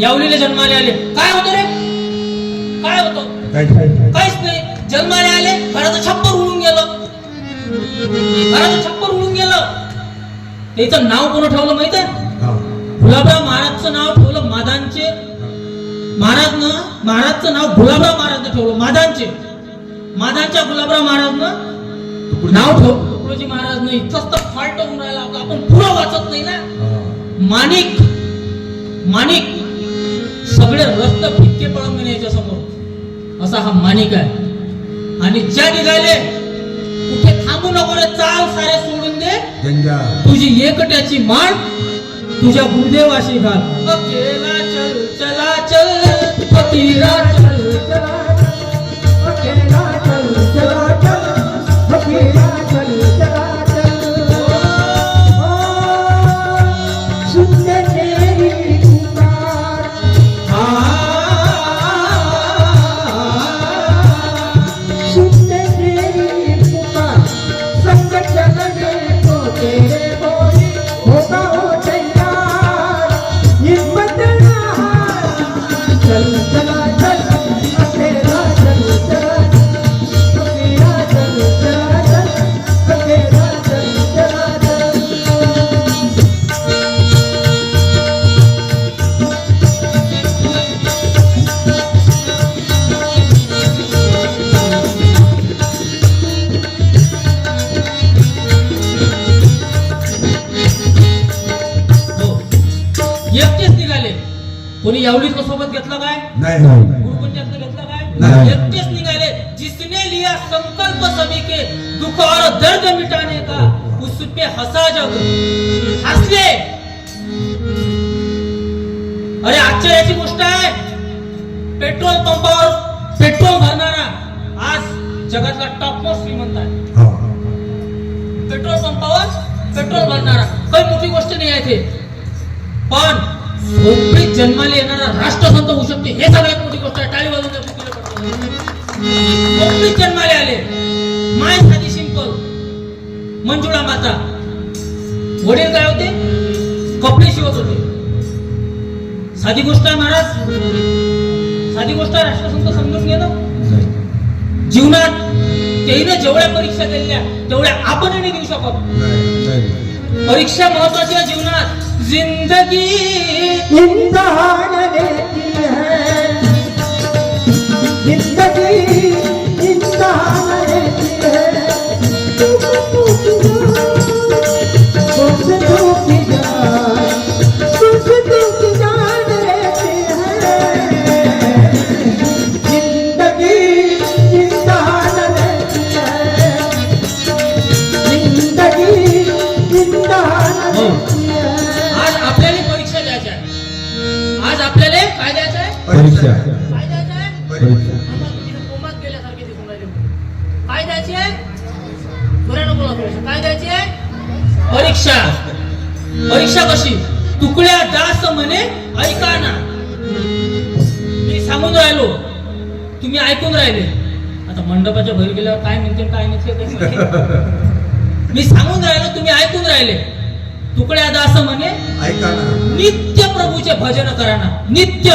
यावलीला जन्माले आले. काय होतं रे? काय होतं? काहीच नाही. जन्माले आले घराचं छप्पर उडून गेलं. घराचं छप्पर उडून गेलं. त्याचं नाव कोण ठेवलं माहीत आहे? गुलाबराव महाराजचं नाव ठेवलं मादांचे. महाराजनं महाराजचं नाव गुलाबराव महाराजनं ठेवलं मादांचे. मादांच्या गुलाबराव महाराजनं नाव ठेवलं. तुकडोजी महाराजनं इतकंच तर फॉल्ट होऊन राहिला. आपण पुरं वाचत नाही ना. माणिक. माणिक. सगळे रक्त फिक्के पडून गेले याच्या समोर असा हा माणिक आहे. आणि ज्या निघाले कुठे थांबू नको रे चाल सारे सोडून दे. तुझी एकट्याची माळ तुझ्या गुरुदेवाशी घाल. अकेला चल चला चल फकीरा चल चला. अकेला हसा जग हसले अरे आश्चर्याची गोष्ट आहे पेट्रोल पंपावर पेट्रोल भरणारा आज जगातला टॉप मोस्ट श्रीमंत आहे. पेट्रोल पंपावर पेट्रोल भरणारा. काही मोठी गोष्ट नाही आहे ते पण झोपडीत जन्माला येणारा राष्ट्रसंत होऊ शकते. हे सगळ्यात मोठी गोष्ट आहे. टाळी. झोपडीत जन्माला आले. माय साधी सिंपल मंजुळा माता. वडील काय होते? कपडे शिवत होते. साधी गोष्ट आहे महाराज. साधी गोष्ट आहे राष्ट्रसंत समजून घे ना. जीवनात त्याने जेवढ्या परीक्षा दिल्या तेवढ्या आपणही नाही देऊ शकत. परीक्षा महत्वाची आहे जीवनात. जिंदगी है जिंदगी है मी सांगून राहिलो तुम्ही ऐकून राहिले. तुकड्या दास म्हणे ऐका ना. नित्य प्रभूचे भजन करा ना. नित्य.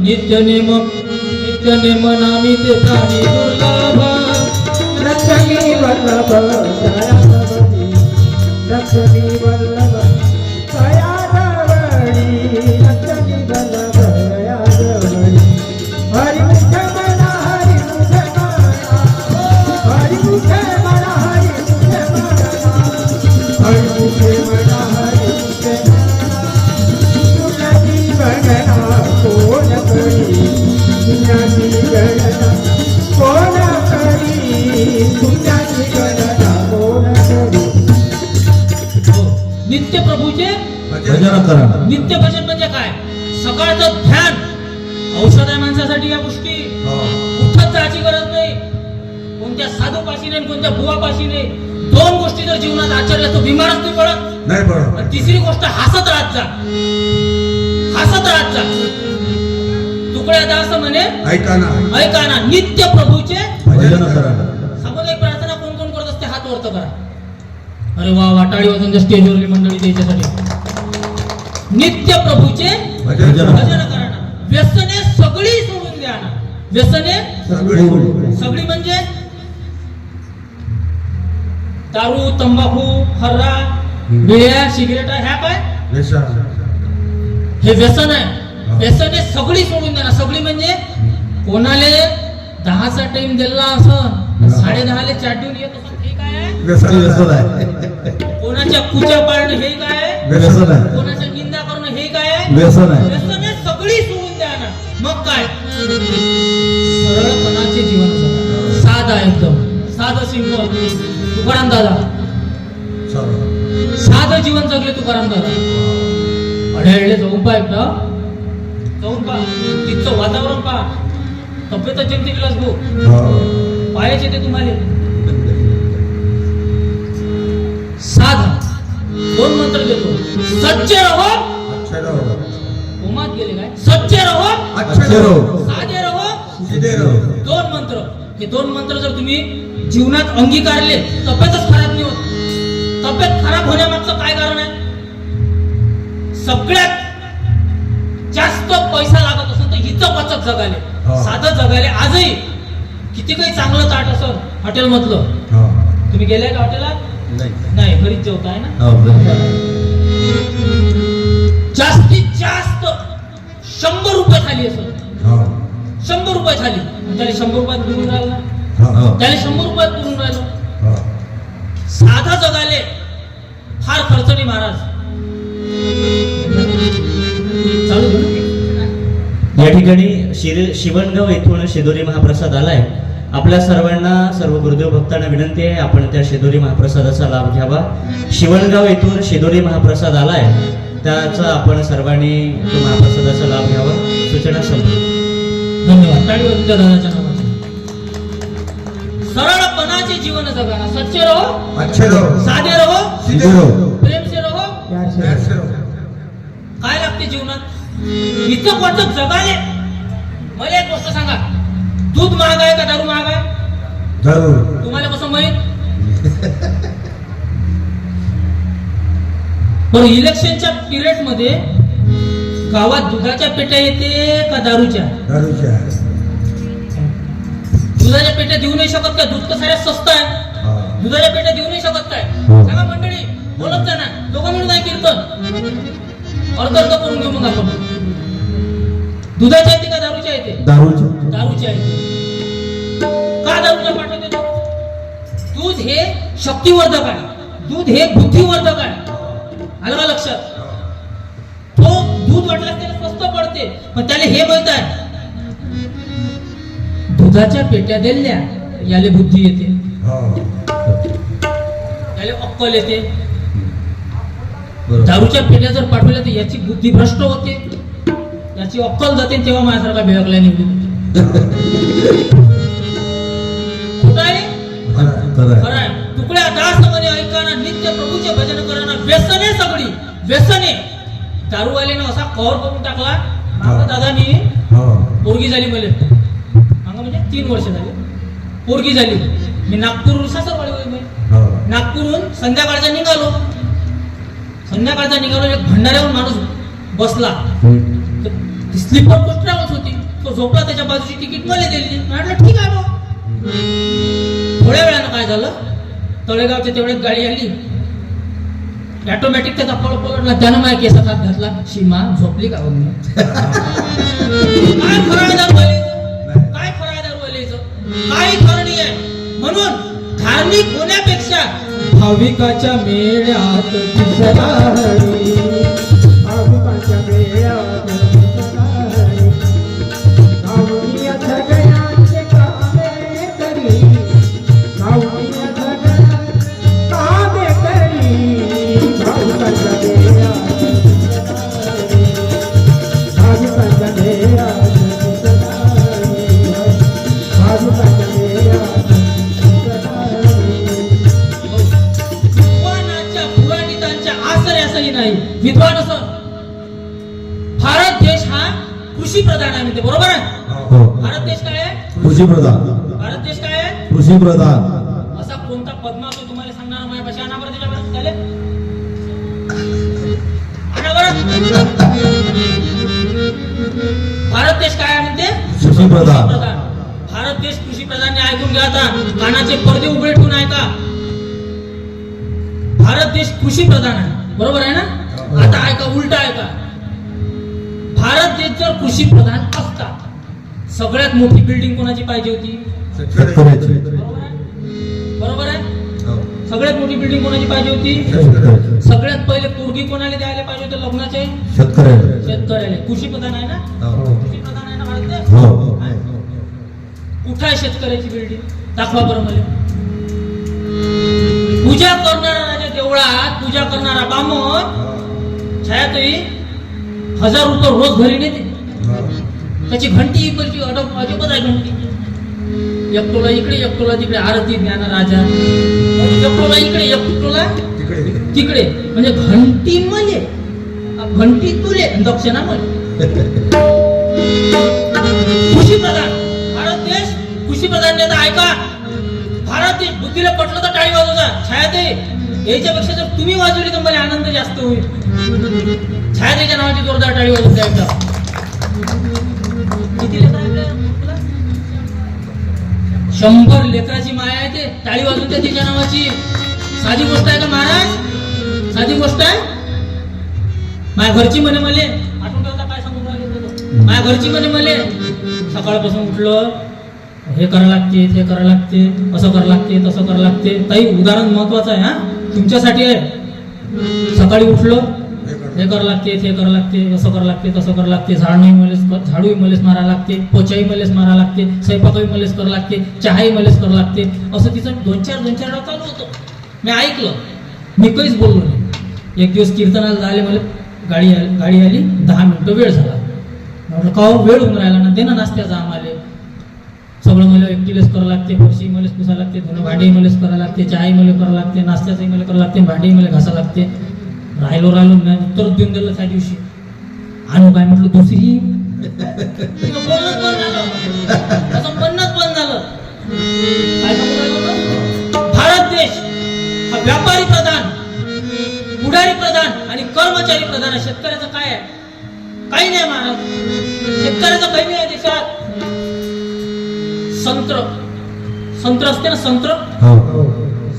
नित्य नेम नित्य नेम नामी ते दुर्लभ. वल्लभ. बिमारच नाही पडत नाही आणि तिसरी गोष्ट हसत राहत जा. हसत राहत जा. तुकड्या दास म्हणे ऐका ना. ऐका ना नित्य प्रभूचे भजन करा. सामुदायिक प्रार्थना कोण कोण करत असते हात वरत करा. अरे वा वाटाळी वाजून त्या स्टेजवरली मंडळी त्याच्यासाठी नित्य प्रभूचे भजन करा. व्यसने सगळी सोडून द्या ना. व्यसने सगळी. सगळी म्हणजे? दारू तंबाखू हर्रा बिळ्या सिगरेटा ह्या काय? व्यसन. हे व्यसन आहे. व्यसन हे सगळी सोडून द्या ना सगळी म्हणजे कोणाले दहाचा टाइम दिला असं साडे दहाला चाटून येत हे कोणाच्या कुच्या पाळणं हे काय आहे? व्यसन आहे. कोणाच्या निंदा करणं हे काय आहे? व्यसन आहे. व्यसन हे सगळी सोडून द्या ना मग काय? सरळपणाचे जीवन. साधा एकदम. साधं सिंपल तुकाराम दादा. साधं जीवन जगले तुकाराम दादा. अढेळले जाऊन पहा एकदा. जाऊन पहा. तिथचं वातावरण पहा. तब्येतच जमते विलास भाऊ. हो. पाहायचे ते तुम्हाला. साधा. दोन मंत्र देतो. सच्चे रहो. अच्छे रहो. होमात गेले काय? सच्चे रहो. अच्छे रहो. साधे रहो. सीधे रहो. दोन मंत्र. हे दोन मंत्र जर तुम्ही जीवनात अंगीकारले तब्येतच खराब नाही होत तब्येत खराब होण्यामागचं काय कारण आहे सगळ्यात जास्त पैसा लागत असेल तर हिचं बचत जगाले. साधं जगाले आजही किती काही चांगलं ताट असं हॉटेल मधलं. तुम्ही गेलाय का हॉटेलात नाही. नाही घरीच जेवताय ना हो. जास्तीत जास्त शंभर रुपये थाली असं. शंभर रुपये थाली त्याला शंभर रुपयात पुरून राहिला. त्याला शंभर रुपयात पुरून राहिलो. हो. साधा जगाले फार खर्च नाही महाराज. या ठिकाणी शिर शिवणगाव येथून शेदोरी महाप्रसाद आलाय. आपल्या सर्वांना सर्व गुरुदेव भक्तांना विनंती आहे आपण त्या शेदोरी महाप्रसादाचा लाभ घ्यावा. शिवणगाव येथून शेदोरी महाप्रसाद आलाय. त्याचा आपण सर्वांनी तो महाप्रसादाचा लाभ घ्यावा. सूचना संपली. धन्यवाद. वाजून द्या दादाच्या नावाची सरळपणाचे जीवन जगा. सच्चे रहो. अच्छे रहो. साधे रहो. सीधे रहो. प्रेम से रहो. प्यार से रहो. काय लागते जीवनात? इथं कोणतं जगाले? मला एक गोष्ट सांगा. दूध महाग आहे का दारू महाग आहे जरूर तुम्हाला कसं माहीत? पण इलेक्शनच्या पिरियडमध्ये गावात दुधाच्या पेट्या येते का दारूच्या? दारूच्या. दुधाच्या पेट्या देऊ नाही शकत का? दूध तर स्वस्त आहे. हा. दुधाच्या पेट्या देऊ नाही शकत काय? हो. सांगा मंडळी बोलत जा ना. दोघं मिळून आहे कीर्तन. अर्ध अर्ध करून घेऊ मग आपण. दुधाच्या येते का दारूच्या येते? दारूच्या. दारूच्या येते. का दारूच्या पाठवते? दूध हे शक्तिवर्धक आहे. दूध हे बुद्धिवर्धक आहे. आलं का लक्षात? तो दूध वाटल्यास त्याला स्वस्त पडते. पण त्याला हे आहे दुधाच्या पेट्या दिल्या याले बुद्धी येते. हो. याले अक्कल येते. दारूच्या पेट्या जर पाठवल्या तर याची बुद्धी भ्रष्ट होते. याची अक्कल जाते तेव्हा माझ्यासारखा बेळकला निघून तुकड्या दास म्हणे ऐकाना नित्य प्रभूचे भजन कराना व्यसने सगळी. व्यसने. दारूवाल्यानं असा कव्हर करून टाकला मागं दादानी हो. पोरगी झाली मले मागं म्हणजे तीन वर्ष झाली. पोरगी झाली. मी नागपूर सासरवाडी. नागपूरहून संध्याकाळचा निघालो. संध्याकाळचा निघालो एक भंडाऱ्यावर माणूस बसला. स्लीपर कोच ट्रॅव्हल्स होती? तो झोपला त्याच्या बाजूची तिकीट मला दिली म्हटलं ठीक आहे थोड्या वेळानं काय झालं? तळेगावच्या तेवढ्यात गाडी आली. ऑटोमॅटिक त्याचा फळ पकडला त्यानं माझ्या केसात हात घातला सीमा झोपली का हो बघ काय खरं आहे दारूवाल्याचं? काय खरं आहे दारूवाल्याचं? काही आहे म्हणून धार्मिक होण्यापेक्षा भाविकाच्या मेळ्यात दिसला विषयही नाही. विद्वान असं. भारत देश हा कृषी प्रधान आहे बरोबर आहे? हो, हो. भारत देश काय आहे? कृषी प्रधान. भारत देश काय आहे? कृषी प्रधान. असा कोणता पद्मा तो तुम्हाला सांगणार माझ्या पाशी अनावर दिला भारत देश काय म्हणते? कृषी प्रधान. भारत देश कृषी प्रधान ऐकून घ्या आता. कानाचे पडदे उघडे ठेवून ऐका. भारत देश कृषी प्रधान आहे. बरोबर आहे ना? आता ऐका उलट ऐका. भारत देश जर कृषी प्रधान असता सगळ्यात मोठी बिल्डिंग कोणाची पाहिजे होती? बरोबर आहे? हो. सगळ्यात मोठी बिल्डिंग कोणाची पाहिजे होती? सगळ्यात पहिले पोरगी कोणाला द्यायला पाहिजे होते लग्नाचे? शेतकऱ्याला. कृषी प्रधान आहे ना? हो. कृषी प्रधान आहे ना भारत देश हो. कुठं आहे शेतकऱ्याची बिल्डिंग दाखवा बरं मला. पूजा करणारा देवळात पूजा करणारा बामण छायाताई हजार रुपये रोज घरी नेते त्याची घंटी इकडची अडप अजबच आहे घंटी. एकटोला इकडे एकटोला तिकडे आरती ज्ञान राजा. एकटोला इकडे एकटोला तिकडे म्हणजे घंटी मले. घंटी तुले दक्षिणा मले. कृषी प्रधान. भारत देश कृषी प्रधान नेता ऐका भारत देश बुद्धीला पटलं तर टाळी वाजवता छायाते याच्यापेक्षा जर तुम्ही वाजवली तर मला आनंद जास्त होईल. छायातेच्या नावाची जोरदार टाळी वाजवता एकदा किती शंभर लेकराची माया आहे ते. टाळी वाजून त्या तिच्या नावाची. साधी गोष्ट आहे का महाराज? साधी गोष्ट आहे? माझ्या घरची म्हणे मले. आठवण काय माझ्या घरची म्हणे मले. सकाळपासून उठलं. हे करावं लागते ते करावं लागते असं करावं लागते तसं करावं लागते. काही उदाहरण महत्वाचं आहे हा? तुमच्यासाठी आहे. सकाळी उठलो. हे करावं लागते ते करावं लागते असं करावं लागते तसं करावं लागते. झाडूही मलेस झाडूही मलेस मारा लागते पोचाही मलेस मारा लागते स्वयंपाकही मलेस करावं लागते चहाही मलेस करावं लागते. असं तिचं दोन चार दोन चार वेळा चालू होतं. मी ऐकलं. मी काहीच बोललो नाही. एक दिवस कीर्तनाला झाले मला गाडी आली गाडी आली दहा मिनिटं वेळ झाला. म्हटलं का वेळ होऊन राहिला ना दे ना नाश्त्याचा आम्हाला. सगळं मला एकटीलेच करावं लागते फरशी मलेच पुसावं लागते धुणं भांडी मलेच करावं लागते चहाही मला करावं लागते नाश्त्याचंही मला करावं लागते भांडी मला घासावं लागते. राहिलो राहिलो नाही उत्तर देऊन दिलं त्या दिवशी. आणू काय म्हटलं दुसरी? बंद झालं. त्याचं झालं. भारत देश हा व्यापारी प्रधान पुढारी प्रधान आणि कर्मचारी प्रधान आहे शेतकऱ्याचं काय आहे? काही नाही महाराज. शेतकऱ्याचं काही नाही आहे देशात. संत्र. संत्र असते ना संत्र? हो.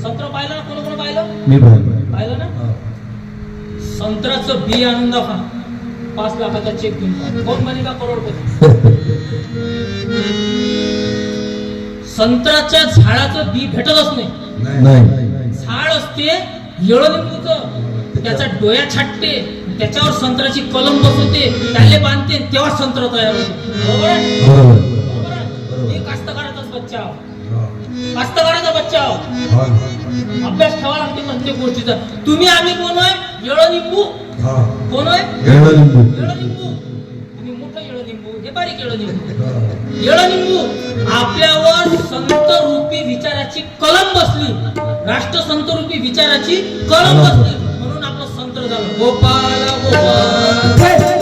संत्र पाहिलं ना कोण कोण पाहिलं? मी पाहिलं. ना? हो. संत्र्याचं बी आणून दाखवा. पाच लाखाचा चेक घेऊन. कोण म्हणे का करोडपती? संत्र्याच्या झाडाचं बी भेटतच नाही. नाही. झाड असते येळनिंबूचं त्याचा डोया छाटते त्याच्यावर संत्र्याची कलम बसवते त्याले बांधते तेव्हा संत्र तयार होते. बरोबर. हे. कास्तकाराचाच. कास्तकाराचा. अभ्यास ठेवा लागते प्रत्येक गोष्टीचा. तुम्ही आम्ही कोण आहे येळनिंबू कोण आहे येळलिंबू. येळनिंबू तुम्ही मोठं येळनिंबू हे बारीक येळनिंबू येळनिंबू आपल्यावर संत रूपी विचाराची कलम बसली. राष्ट्र संत रूपी विचाराची कलम बसली. म्हणून आपलं संत झालं. गोपाल गोपाला,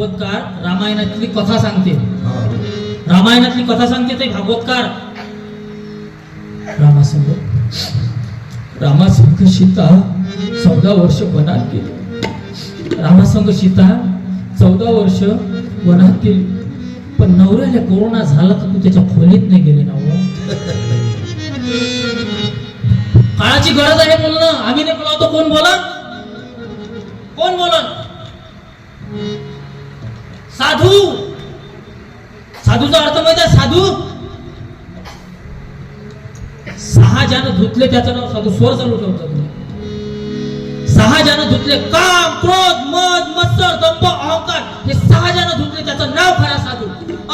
भागवतकार रामायणातली कथा सांगते. रामायणातली कथा सांगते ते भागवतकार. रामासंग. रामासंग सीता चौदा वर्ष वनात गेली. रामासंग सीता चौदा वर्ष वनात गेली. पण नवऱ्याला कोरोना झाला तर तू त्याच्या खोलीत नाही गेले ना हो. काळाची गरज आहे बोलणं. आम्ही नाही बोलावतो. कोण बोला कोण बोलन साधू. साधूचा अर्थ माहिती आहे साधू? सहा ज्यानं धुतले त्याचं नाव साधू. स्वर चालू ठेवतो सहा ज्यानं धुतले काम क्रोध मद मत्सर दंभ अहंकार हे सहा ज्यानं धुतले त्याचं नाव खरा साधू.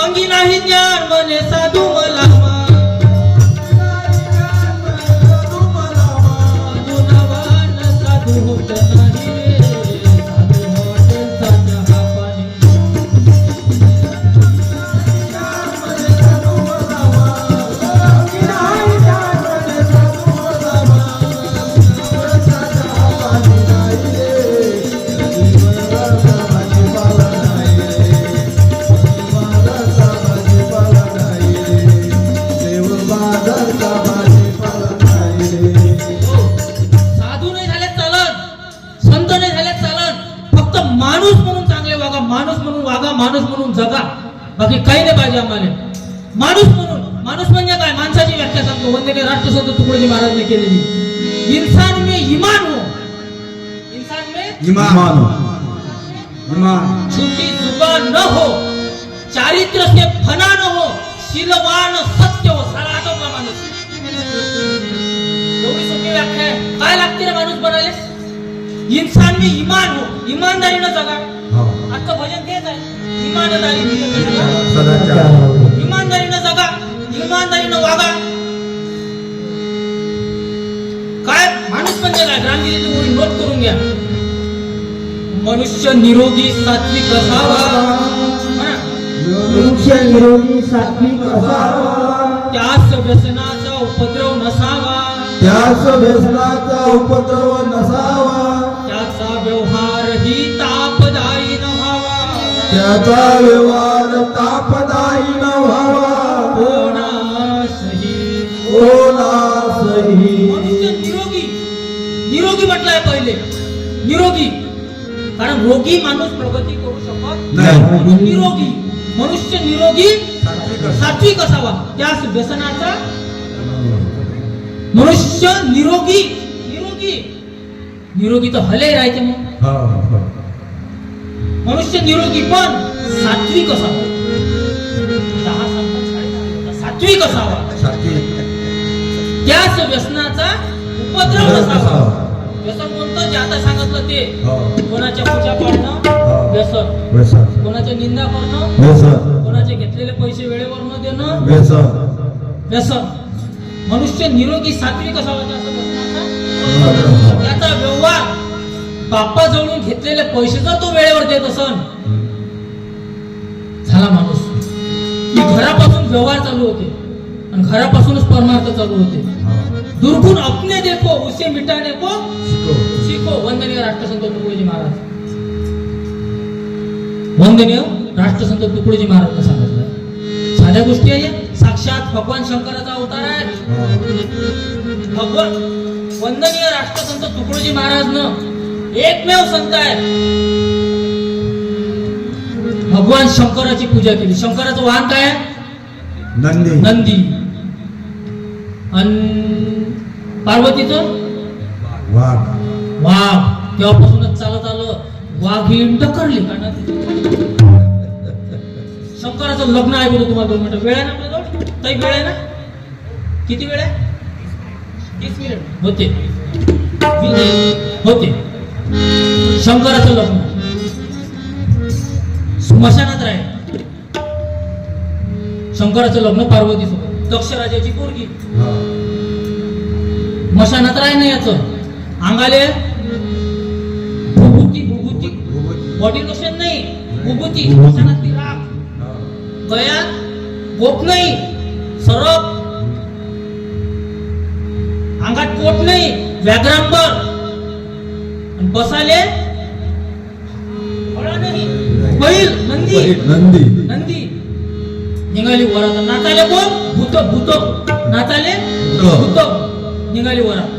अंगी नाही ज्ञान म्हणे साधू मला माणूस म्हणून जगा. बाकी काही नाही पाहिजे आम्हाला. माणूस म्हणून. माणूस म्हणजे काय? माणसाची व्याख्या सांगतो. वंदने राष्ट्रसंत तुकडोजी महाराजने केलेली. इंसान में ईमान हो. इंसान में ईमान ईमान झूठी जुबान न हो. चारित्र से फना न हो. शीलवान सत्य हो. सारा आटोपला माणूस. एवढी सोपी व्याख्या आहे. काय लागते रे माणूस बनायला? इंसान में ईमान हो. इमानदारीनं जगा. आजचं भजन तेच आहे. इमानदारी सदाचार. इमानदारीनं जगा इमानदारीनं वागा. काय? माणूस म्हणजे काय? गोळी नोट करून घ्या. मनुष्य निरोगी सात्विक असावा. मनुष्य निरोगी सात्विक असावा. त्यास व्यसनाचा उपद्रव नसावा. त्यास व्यसनाचा उपद्रव व्यवहार तापदायी न व्हावा कोणासही कोणासही मनुष्य निरोगी. निरोगी म्हटलंय पहिले. निरोगी. कारण रोगी माणूस प्रगती करू शकत नाही. निरोगी. मनुष्य निरोगी सात्विक असावा. त्यास व्यसनाचा मनुष्य निरोगी. निरोगी. निरोगी तर हले राहते मग. हा. मनुष्य निरोगी पण सात्विक असावा. दहा. सात्विक असावा. त्याच व्यसनाचा उपद्रव नसावा व्यसन कोणतं? जे आता सांगितलं ते. हा. कोणाच्या पूजा पाडणं व्यसन. व्यसन. कोणाच्या निंदा करणं? व्यसन. कोणाचे घेतलेले पैसे वेळेवर न देणं? व्यसन. व्यसन. मनुष्य निरोगी सात्विक असावा. त्याचा व्यवहार. बाप्पाजवळून घेतलेले पैसे जर तो वेळेवर देत असन झाला माणूस घरापासून व्यवहार चालू होते आणि घरापासूनच परमार्थ चालू होते. दुर्गुण अपने देखो उसे मिटाने को शिको. शिको वंदनीय राष्ट्रसंत तुकडोजी महाराज वंदनीय राष्ट्रसंत तुकडोजी महाराज सांगितलं साध्या गोष्टी आहे. साक्षात भगवान शंकराचा अवतार आहे. भगवान वंदनीय राष्ट्रसंत तुकडोजी महाराजनं एकमेव संत आहे. भगवान शंकराची पूजा केली. शंकराचं वाहन काय नंदी. नंदी. आणि पार्वतीचं? वाघ. वाघ. तेव्हापासूनच चालत आलं. वाघ ही डकरली का शंकराचं लग्न आहे बोलतो तुम्हाला दोन मिनिटं. वेळ आहे ना आपल्याजवळ? काही वेळ आहे ना? किती वेळ आहे? तीस मिनिट. होते. होते. शंकराचं लग्न. स्मशानात राहील शंकराचं लग्न पार्वती सोबत. दक्ष राजाची पोरगी. मशानात राही ना याच. अंगाले भुभूती भुभूती. बॉडी लोशन नाही? भुभूती. भूभूती. मशानातली राख. गयात गोप नाही. सरप. अंगात कोट नाही. व्याघ्रांबर. बसाले. बैल नंदी. नंदी. नंदी. निघाली वरात नाचाले कोण? भूत भूत. नाचाले? भूत. निघाली वरात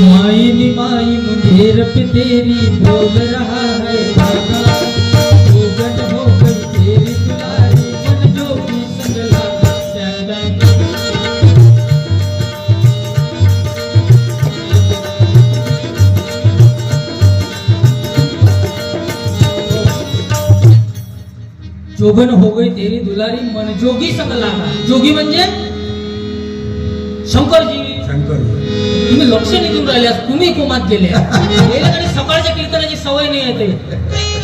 माई माई मुझे पे तेरी बोल रहा जोगन हो गई तेरी दुलारी मन जोगी संग लागा जोगी म्हणजे? शंकरजी। शंकर तुम्ही लक्ष देऊन राहिले तुम्ही कोमात गेले. याच्याकडे सकाळच्या कीर्तनाची सवय नाही येते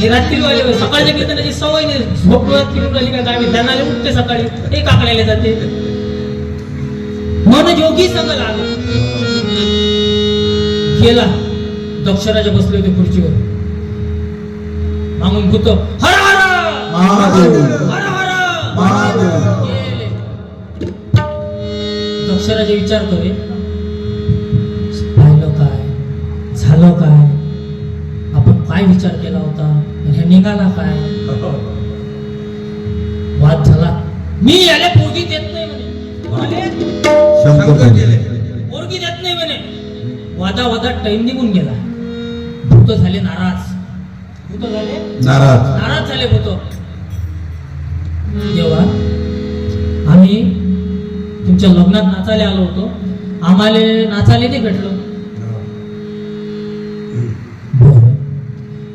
हे रात्रीवाले होय. सकाळच्या कीर्तनाची सवय नाही. झोप डोळ्यात फिरून राहिली काय काय ध्यानाला उठते सकाळी. ते काकड्याला जाते. मन जोगी संग लागला गेला. दक्षराजा बसले होते खुर्चीवर. मागून भूत हर महादेव। महादेव. दक्षराजे विचार करे. पाहिलं काय? झालं काय? आपण काय विचार केला होता? हे निघाला काय? वाद झाला. मी याला पोरगी देत नाही म्हणे. पोरगी देत नाही म्हणे. वादा वादात टाइम निघून गेला. भूत झाले नाराज. भूत झाले? नाराज. नाराज झाले भूत. जेव्हा आम्ही तुमच्या लग्नात नाचायला आलो होतो आम्हाला नाचायला नाही भेटलो.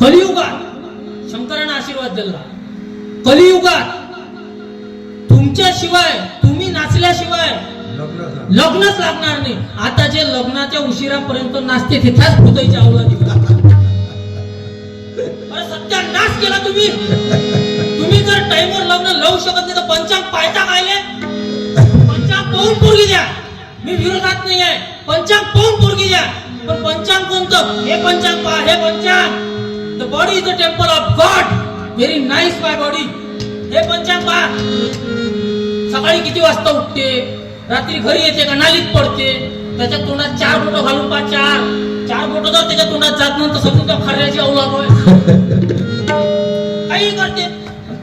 कलियुगात शंकरानं आशीर्वाद दिला कलियुगात तुमच्याशिवाय तुम्ही नाचल्याशिवाय. लग्नच लागणार नाही आता जे लग्नाच्या उशिरापर्यंत नाचते तिथेच भूताईच्या अवलादी अरे सध्या नाच केला तुम्ही जर टाइमवर लग्न लावू शकत नाही तर पंचांग पायता कायले पंचांग पाहून पोरगी द्या मी विरोधात नाही आहे. पंचांग पाहून पोरगी द्या पण पंचांग कोणतं? हे पंचांग पहा हे पंचांग. The body is the temple of God very nice my body हे पंचांग पहा. सकाळी किती वाजता उठते? रात्री घरी येते का? नालीत पडते. त्याच्या तोंडात चार बोटं घालून पा चार. चार बोटं जर त्याच्या तोंडात जात नाही तर समजून त्या खऱ्याची होय. काही करते.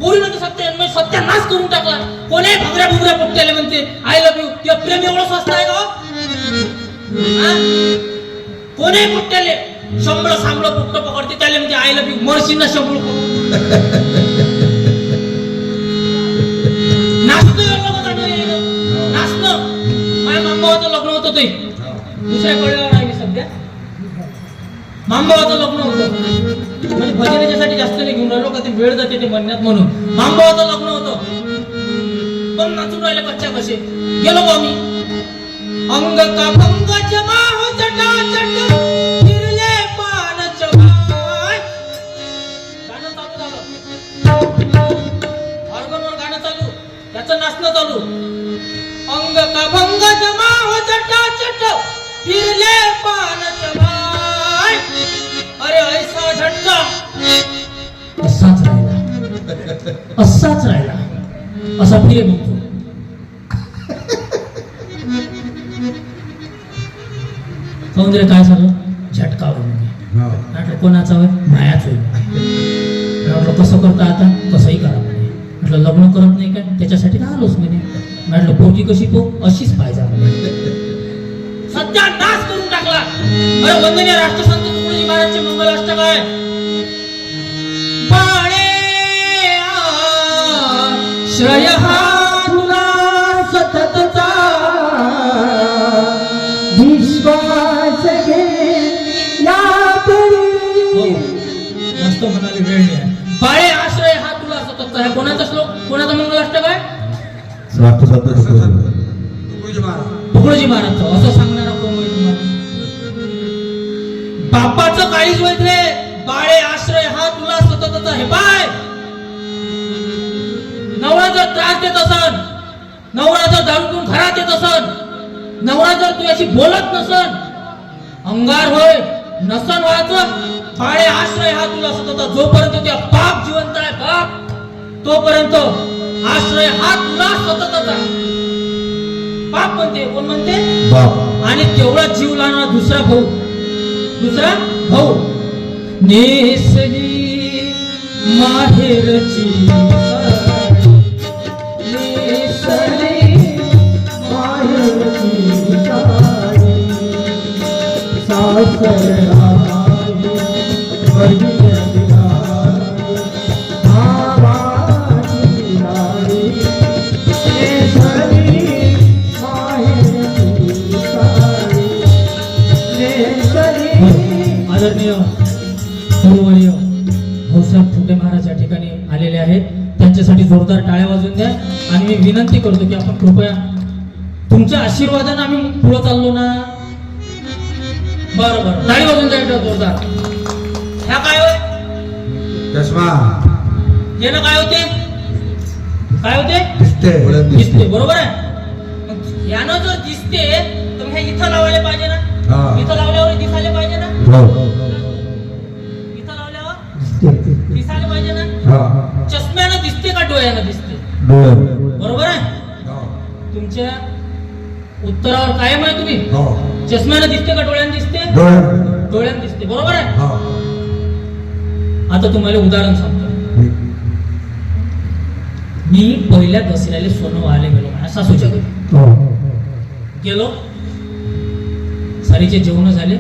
पोरीनं तर सत्य म्हणजे सत्यानाश करून टाकला. कोणी भगऱ्या भुगऱ्या पोट्याले म्हणते आय लव्ह यू किंवा प्रेम एवढं स्वस्त आहे का कोणी पोट्याले शंभर सांबळ पुट्ट पकडते त्याला म्हणजे आय लव्ह यू मरशी ना शंभर नाचतो. नाचणं माझ्या मामाचं लग्न होतं ते. दुसऱ्या कळल्यावर आहे सध्या. मामबावाचं लग्न होतं. म्हणजे भजनेच्यासाठी जास्त नाही घेऊन राहिलो का ते वेळ जाते ते म्हणण्यात म्हणून. मामबावाचं लग्न होतं. पण नाचून राहिले कच्च्या कसे? गेलो बा मी अंग का भंग जमा हो फिरले पान चबाय गाणं चालू झालं. ऑर्गनवर गाणं चालू. त्याचं नाचणं चालू. अंग का भंग जमा हो चटा चट फिरले असाच राहिला. असा बघतो काऊन रे काय झालं? झटका होईल म्हणे. हो. म्हटलं कोणाचा होय? मायाच होईल. म्हटलं कसं करता आता? कसंही करा म्हणे. म्हटलं लग्न करत नाही काय? त्याच्यासाठी तर आलोच म्हणे? म्हटलं पोरगी कशी तो अशीच पाहिजे सध्या नाश करून टाकला. अरे वंदनीय राष्ट्रसंत तुकडोजी महाराजचे मंगल अष्टक आहे. यहां तुझ्याशी बोलत नसन? अंगार होय नसन व्हायचं बाळे आश्रय हा तुला सतत. जोपर्यंत त्या बाप जिवंत आहे बाप तोपर्यंत आश्रय हा तुला सततच आहे. बाप म्हणते कोण म्हणते? बाप. आणि तेवढा जीव लावणारा दुसरा भाऊ. दुसरा भाऊ. नेसली माहेरची आदरणीय गुरुवर्य भाऊसाहेब फुटे महाराज या ठिकाणी आलेले आहेत. त्यांच्यासाठी जोरदार टाळ्या वाजवून द्या. आणि मी विनंती करतो की आपण कृपया तुमच्या आशीर्वादाने आम्ही पुढे चाललो ना. बरं द्या एकदा जोरदार ह्या काय होय? चष्मा. यानं काय होते? काय होते? दिसते. बरोबर आहे? यानं जर दिसते तर हे इथं लावायला पाहिजे ना? हा. इथं लावल्यावर दिसायला पाहिजे ना? हो. इथं लावल्यावर दिसायला पाहिजे ना? हा. चष्म्यानं दिसते का डोळ्यानं दिसते? बरोबर आहे? हो. तुमच्या उत्तरावर कायम आहे तुम्ही? हो. चष्म्यानं दिसते का डोळ्यानं दिसते? डोळे डोळ्यानं दिसते. बरोबर आहे? आता तुम्हाला उदाहरण सांगतो. मी. पहिल्या दसऱ्याला सोनं व्हायला गेलो माझ्या सासूच्या घरी. हो. गेलो. सारीचे जेवण झाले.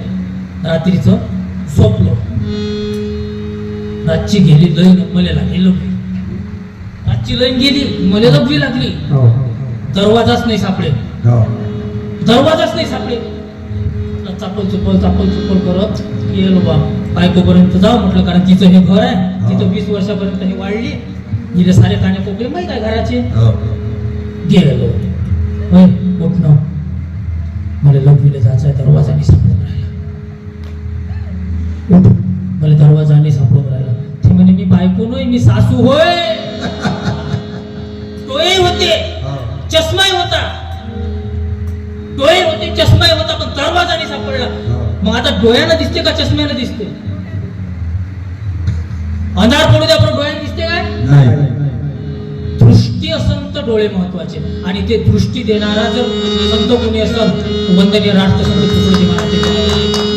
रात्रीचं झोपलो. रातची गेली लईन मला लागली. लोक. रातची लईन गेली. मला लपवी लागली. हो. दरवाजाच नाही सापडे हो. दरवाजाच नाही सापडे चापल चुपल चापल चुपल करत गेलो बा. बायकोपर्यंत जाऊ म्हटलं कारण तिचं हे घर आहे. तिथं वीस वर्षापर्यंत हे वाढली. हिरे सारे काने कोकळे माहीत आहे घराचे? गेलो उठणं मला लघवीला जायचं आहे दरवाजा नाही सापडून राहिला उठ मला दरवाजा नाही सापडून राहिला ते म्हणे मी बायको नोय मी सासू. होय. डोळे होते. चष्माही होता. डोळे होते चष्माही होता पण दरवाजा नाही सापडला मग आता डोळ्यानं दिसते का चष्म्यानं दिसते? अंधार पडू द्या पण डोळ्यानं दिसते काय? दृष्टी असन तर डोळे महत्त्वाचे. आणि ते दृष्टी देणारा जर संत कोणी असेल वंदनीय राष्ट्रसंत तुकडोजी महाराज.